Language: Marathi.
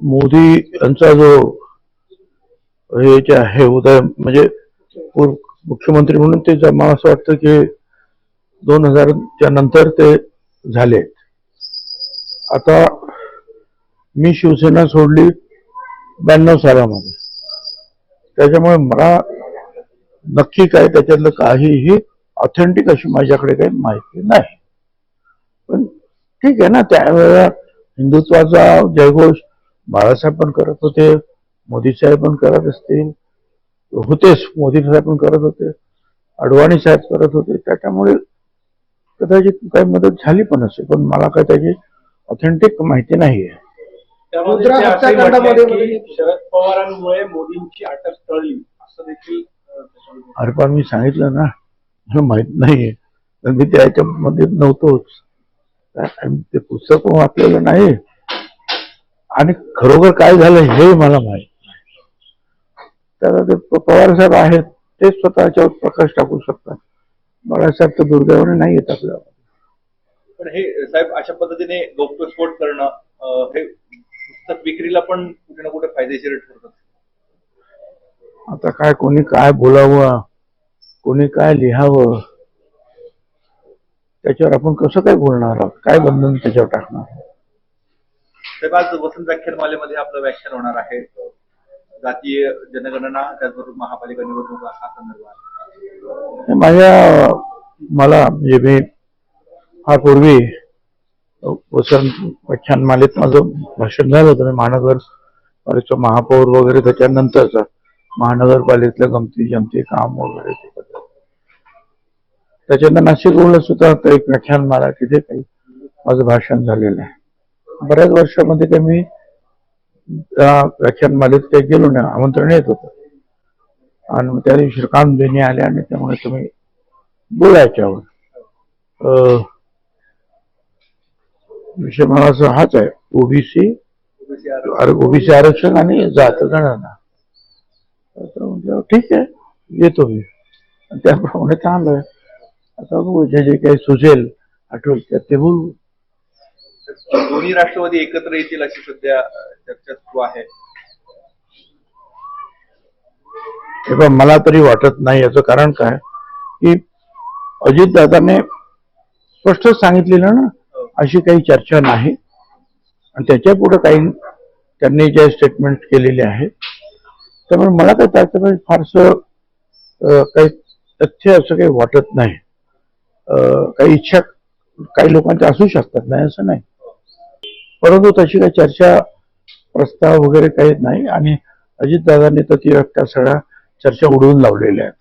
मोदी यांचा जो हे जे आहे उदय म्हणजे मुख्यमंत्री म्हणून ते मला असं वाटतं की दोन हजारच्या नंतर ते झाले आता मी शिवसेना सोडली ब्याण्णव सालामध्ये. त्याच्यामुळे मला नक्की काय त्याच्यातलं काहीही ऑथेंटिक अशी माझ्याकडे काही माहिती नाही. पण ठीक आहे ना त्यावेळेला हिंदुत्वाचा जयघोष बाळासाहेब पण करत होते मोदी साहेब पण करत असतील होतेच मोदी साहेब पण करत होते अडवाणी साहेब करत होते. त्याच्यामुळे कदाचित काही मदत झाली पण असेल पण मला काय त्याची ऑथेंटिक माहिती नाही आहे की शरद पवारांमुळे मोदींची अटक टळली. असं देखील अरे पण मी सांगितलं ना मला माहीत नाहीये. मी त्याच्यामध्ये नव्हतोच. काय- ते पुस्तक वाचलेलं नाही. आणि खरोखर काय झालं हे मला माहीत नाही. तर ते पवार साहेब आहेत ते स्वतःच्यावर प्रकाश टाकू शकतात. बाळासाहेब तर दुर्दैवाने नाही येत आपल्याला पण हे साहेब अशा पद्धतीने गौप्यस्फोट करणं हे पुस्तक विक्रीला पण कुठे ना कुठे फायदेशीर ठरतं. आता काय कोणी काय बोलावं कोणी काय लिहावं त्याच्यावर आपण कसं काय बोलणार आहोत? काय बंधन त्याच्यावर टाकणार साहेब आज वसंत व्याख्यानमालेमध्ये आपलं व्याख्यान होणार आहे. जातीय जनगणना त्याचबरोबर महापालिका निवडणुका हा संदर्भ आहे माझ्या मला म्हणजे मी फार पूर्वी वसंत व्याख्यानमालेत माझं भाषण झालं होतं. मी महानगर पालिकेचं महापौर वगैरे त्याच्यानंतरच महानगरपालिकेतलं गमती जमती काम वगैरे त्याच्यानंतर नाशिक रोडला सुद्धा एक एक व्याख्यानमाला तिथे काही माझं भाषण झालेलं आहे. बऱ्याच वर्षामध्ये काही मी त्या व्याख्यानमालेत काही गेलो नाही आमंत्रण येत होतं. आणि त्या दिवशी श्रीकांत बेने आले आणि त्यामुळे तुम्ही बोलायच्यावर अं, विषय मला असं हाच आहे ओबीसी ओबीसी आरक्षण ओबीसी आरक्षण आणि जात गणना. तर म्हटलं ठीक आहे येतो मी. त्याप्रमाणे थांबलोय आता जे जे काही सुचेल आठवेल त्यात ते बोलू. दोन्ही राष्ट्रवादी एकत्र येतील अशी सध्या चर्चा सुरू आहे. हे पण मला तरी वाटत नाही याचं कारण काय? की अजितदादाने स्पष्ट सांगितलेलं ना अशी काही चर्चा नाही. आणि त्याच्या पुढे काही त्यांनी जे स्टेटमेंट केलेले आहेत त्यामुळे मला काही त्याच्यामध्ये फारसं काही तथ्य असं काही वाटत नाही. काही इच्छा काही लोकांच्या असू शकतात नाही असं नाही. परंतु तशी काही चर्चा प्रस्ताव वगैरे काही नाही. आणि अजितदादांनी तर ती त्या सगळ्या चर्चा उडवून लावलेल्या आहेत.